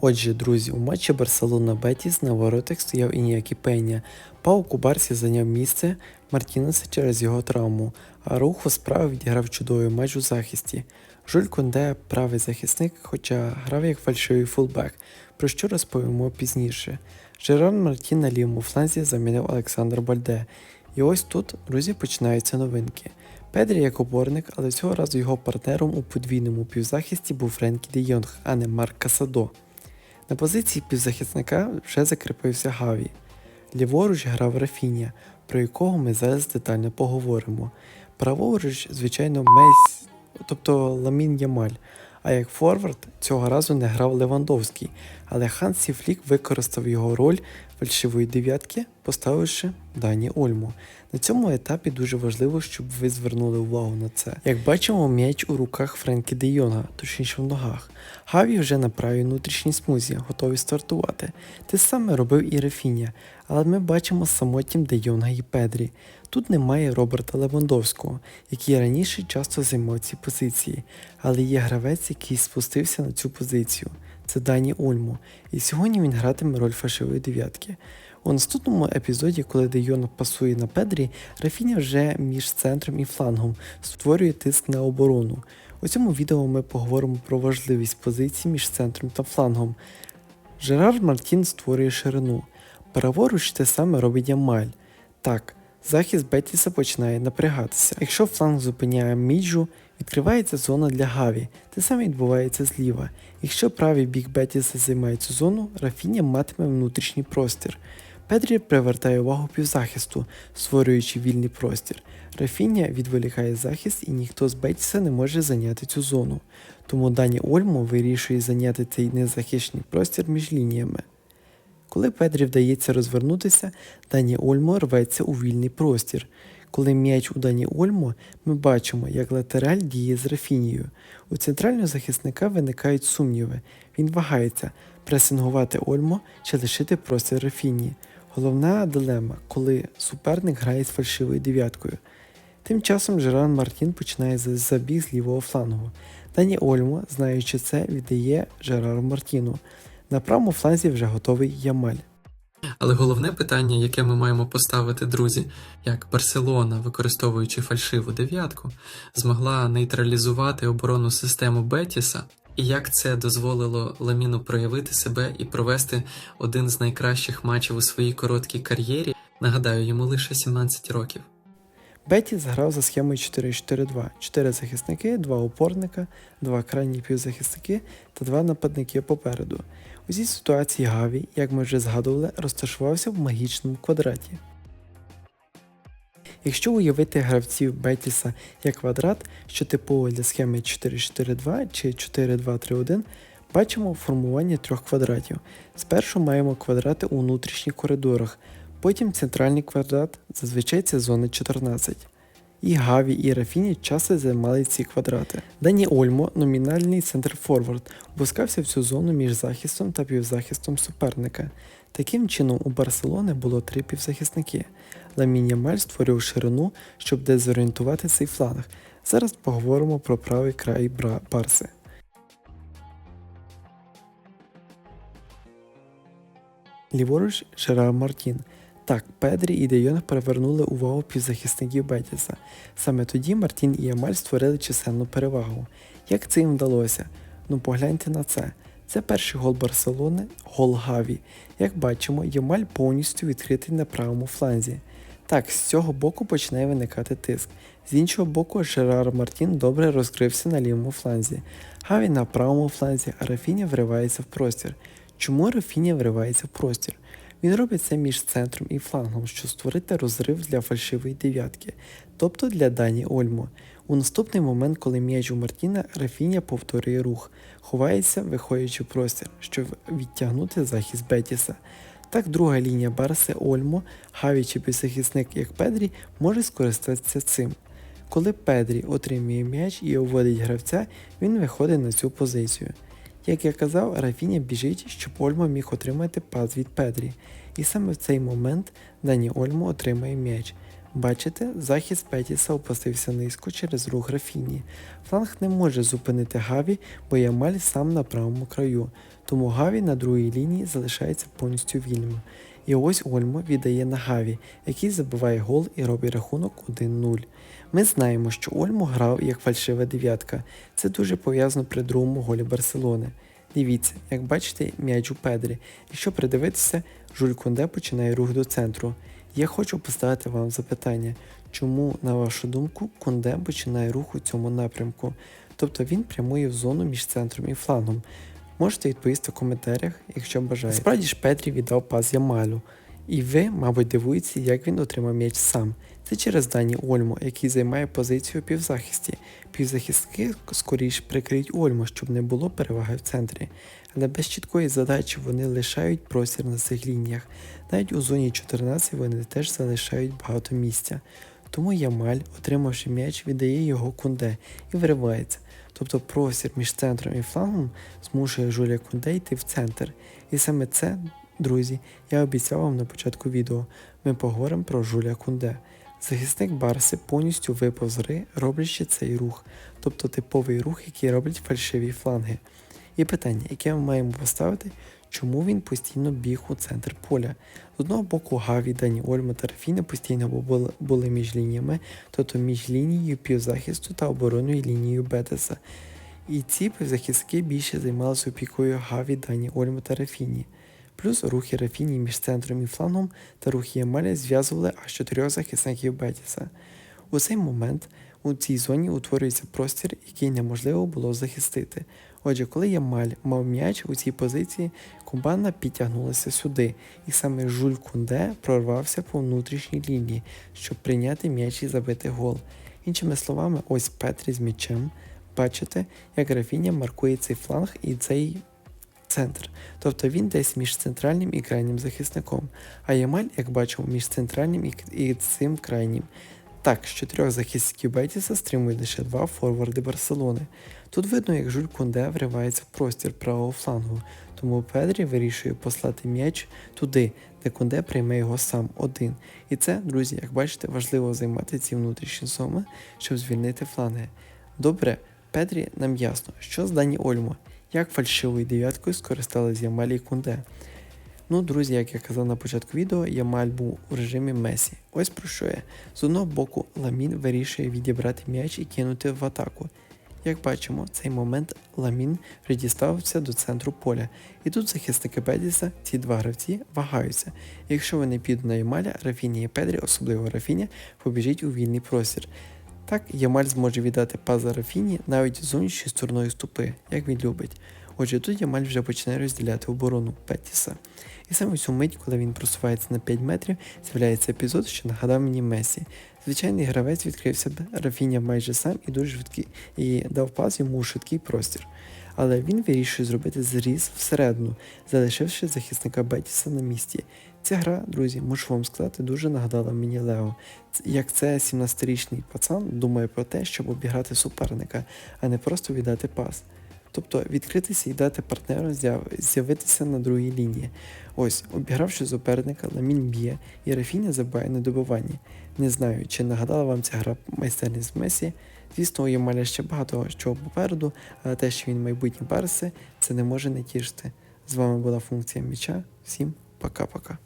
Отже, друзі, у матчі Барселона Бетіс на воротах стояв Ініакі Пеня. Пау Кубарсі зайняв місце Мартінеса через його травму, а Рухо справа відіграв чудовий матч у захисті. Жуль Кунде правий захисник, хоча грав як фальшивий фулбек, про що розповімо пізніше. Жерар Мартін на лівому фланзі замінив Олександр Бальде. І ось тут, друзі, починаються новинки. Педрі як опорник, але цього разу його партнером у подвійному півзахисті був Френкі Де Йонг, а не Марк Касадо. На позиції півзахисника вже закріпився Гаві. Ліворуч грав Рафіня, про якого ми зараз детально поговоримо. Праворуч, звичайно, Мейс, тобто Ламін Ямаль. А як форвард цього разу не грав Левандовський, але Хансі Флік використав його роль фальшивої дев'ятки, поставивши Дані Ольму. На цьому етапі дуже важливо, щоб ви звернули увагу на це. Як бачимо, м'яч у руках Френкі Де Йонга, точніше в ногах. Гаві вже на правій внутрішній смузі, готовий стартувати. Те саме робив і Рафіня, але ми бачимо самотнім Де Йонга і Педрі. Тут немає Роберта Левандовського, який раніше часто займав ці позиції, але є гравець, який спустився на цю позицію. Це Дані Ольмо, і сьогодні він гратиме роль фальшивої дев'ятки. У наступному епізоді, коли Де Йонг пасує на Педрі, Рафіня вже між центром і флангом створює тиск на оборону. У цьому відео ми поговоримо про важливість позицій між центром та флангом. Жерар Мартін створює ширину. Праворуч те саме робить Ямаль. Так, захист Бетіса починає напрягатися. Якщо фланг зупиняє міджу, відкривається зона для Гаві, те саме відбувається зліва. Якщо правий бік Бетіса займає цю зону, Рафіня матиме внутрішній простір. Педрі привертає увагу півзахисту, створюючи вільний простір. Рафіня відволікає захист і ніхто з Бетіса не може зайняти цю зону. Тому Дані Ольмо вирішує зайняти цей незахищений простір між лініями. Коли Педрі вдається розвернутися, Дані Ольмо рветься у вільний простір. Коли м'яч у Дані Ольмо, ми бачимо, як латераль діє з Рафінією. У центрального захисника виникають сумніви. Він вагається пресингувати Ольмо чи лишити простір Рафіні. Головна дилема, коли суперник грає з фальшивою дев'яткою. Тим часом Жеран Мартін починає забіг з лівого флангу. Дані Ольмо, знаючи це, віддає Жерару Мартіну. На правому фланзі вже готовий Ямаль. Але головне питання, яке ми маємо поставити, друзі, як Барселона, використовуючи фальшиву дев'ятку, змогла нейтралізувати оборонну систему Бетіса, і як це дозволило Ламіну проявити себе і провести один з найкращих матчів у своїй короткій кар'єрі. Нагадаю, йому лише 17 років. Бетіс грав за схемою 4-4-2. 4 захисники, 2 опорника, 2 крайні півзахисники та 2 нападники попереду. У цій ситуації Гаві, як ми вже згадували, розташувався в магічному квадраті. Якщо уявити гравців Бетіса як квадрат, що типово для схеми 4-4-2 чи 4-2-3-1, бачимо формування трьох квадратів. Спершу маємо квадрати у внутрішніх коридорах, потім центральний квадрат, зазвичай це зона 14. І Гаві, і Рафіні часто займали ці квадрати. Дані Ольмо, номінальний центр форвард, опускався в цю зону між захистом та півзахистом суперника. Таким чином, у Барселони було три півзахисники. Ламін Ямаль створював ширину, щоб дезорієнтувати цей фланг. Зараз поговоримо про правий край Барси. Ліворуч Жерар Мартін. Так, Педрі і Де Йонг привернули увагу півзахисників Бетіса. Саме тоді Мартін і Ямаль створили чисельну перевагу. Як це їм вдалося? Ну погляньте на це. Це перший гол Барселони, гол Гаві. Як бачимо, Ямаль повністю відкритий на правому фланзі. Так, з цього боку починає виникати тиск. З іншого боку, Жерар Мартін добре розкрився на лівому фланзі. Гаві на правому фланзі, а Рафіня вривається в простір. Чому Рафіня вривається в простір? Він робить це між центром і флангом, щоб створити розрив для фальшивої дев'ятки, тобто для Дані Ольмо. У наступний момент, коли м'яч у Мартіна, Рафіня повторює рух, ховається, виходячи в простір, щоб відтягнути захист Бетіса. Так, друга лінія Барси Ольмо, Гаві чи півзахисник як Педрі, може скористатися цим. Коли Педрі отримує м'яч і обводить гравця, він виходить на цю позицію. Як я казав, Рафіня біжить, щоб Ольмо міг отримати пас від Педрі. І саме в цей момент Дані Ольмо отримає м'яч. Бачите, захист Бетіса опустився низько через рух Рафіні. Фланг не може зупинити Гаві, бо Ямаль сам на правому краю, тому Гаві на другій лінії залишається повністю вільним. І ось Ольмо віддає на Гаві, який забиває гол і робить рахунок 1-0. Ми знаємо, що Ольмо грав як фальшива дев'ятка. Це дуже пов'язано при другому голі Барселони. Дивіться, як бачите, м'яч у Педрі. Якщо придивитися, Жуль Кунде починає рух до центру. Я хочу поставити вам запитання, чому, на вашу думку, Кунде починає рух у цьому напрямку? Тобто він прямує в зону між центром і флангом. Можете відповісти в коментарях, якщо бажаєте. Справді ж Петрі віддав пас Ямалю. І ви, мабуть, дивуєтеся, як він отримав м'яч сам. Це через Дані Ольмо, який займає позицію півзахисті. Півзахисники скоріш прикриють Ольмо, щоб не було переваги в центрі. Але без чіткої задачі вони лишають простір на цих лініях. Навіть у зоні 14 вони теж залишають багато місця. Тому Ямаль, отримавши м'яч, віддає його кунде і виривається. Тобто простір між центром і флангом змушує Жуля Кунде йти в центр. І саме це, друзі, я обіцяв вам на початку відео. Ми поговоримо про Жуля Кунде. Захисник Барси повністю випав з гри, роблячи цей рух, тобто типовий рух, який роблять фальшиві фланги. І питання, яке ми маємо поставити, чому він постійно біг у центр поля. З одного боку, Гаві, Дані Ольма та Рафіна постійно були, між лініями, тобто між лінією півзахисту та оборонною лінією Бетеса. І ці півзахисники більше займалися опікою Гаві, Дані Ольма та Рафіні. Плюс рухи Рафіні між центром і флангом та рухи Ямаля зв'язували аж чотирьох захисників Бетіса. У цей момент у цій зоні утворюється простір, який неможливо було захистити. Отже, коли Ямаль мав м'яч у цій позиції, Кубана підтягнулася сюди, і саме Жуль Кунде прорвався по внутрішній лінії, щоб прийняти м'яч і забити гол. Іншими словами, ось Петрі з м'ячем. Бачите, як Рафіня маркує цей фланг і цей центр. Тобто він десь між центральним і крайнім захисником, а Ямаль, як бачимо, між центральним і, цим крайнім. Так, з чотирьох захисників Бетіса стримують лише два форварди Барселони. Тут видно, як Жуль Кунде вривається в простір правого флангу, тому Педрі вирішує послати м'яч туди, де Кунде прийме його сам один. І це, друзі, як бачите, важливо займати ці внутрішні зони, щоб звільнити фланги. Добре, Педрі нам ясно, що з Дані Ольмо, як фальшивою дев'яткою скористалися Ямалі і Кунде. Ну, друзі, як я казав на початку відео, Ямаль був у режимі Месі. Ось про що я. З одного боку, Ламін вирішує відібрати м'яч і кинути в атаку. Як бачимо, в цей момент Ламін вже дістався до центру поля, і тут захисники Бедіса, ці два гравці, вагаються. Якщо вони підуть на Ямаля, Рафіні і Педрі, особливо Рафіня, побіжить у вільний простір. Так, Ямаль зможе віддати пас Рафіні навіть з іншою стороною ступи, як він любить. Отже, тут Ямаль вже починає розділяти оборону Петтіса. І саме в цю мить, коли він просувається на 5 метрів, з'являється епізод, що нагадав мені Месі. Звичайний гравець відкрився Рафіня майже сам і дуже швидкий, і дав пас йому у швидкий простір. Але він вирішує зробити зріз всередину, залишивши захисника Бетіса на місці. Ця гра, друзі, можу вам сказати, дуже нагадала мені Лео. Як це 17-річний пацан думає про те, щоб обіграти суперника, а не просто віддати пас. Тобто відкритися і дати партнеру з'явитися на другій лінії. Ось, обігравши суперника, Ламін б'є і Рафіня забиває на добиванні. Не знаю, чи нагадала вам ця гра майстерність в Месі. Звісно, у Ямаля ще багато чого попереду, але те, що він майбутній Барси, це не може не тішити. З вами була функція м'яча. Всім пока-пока.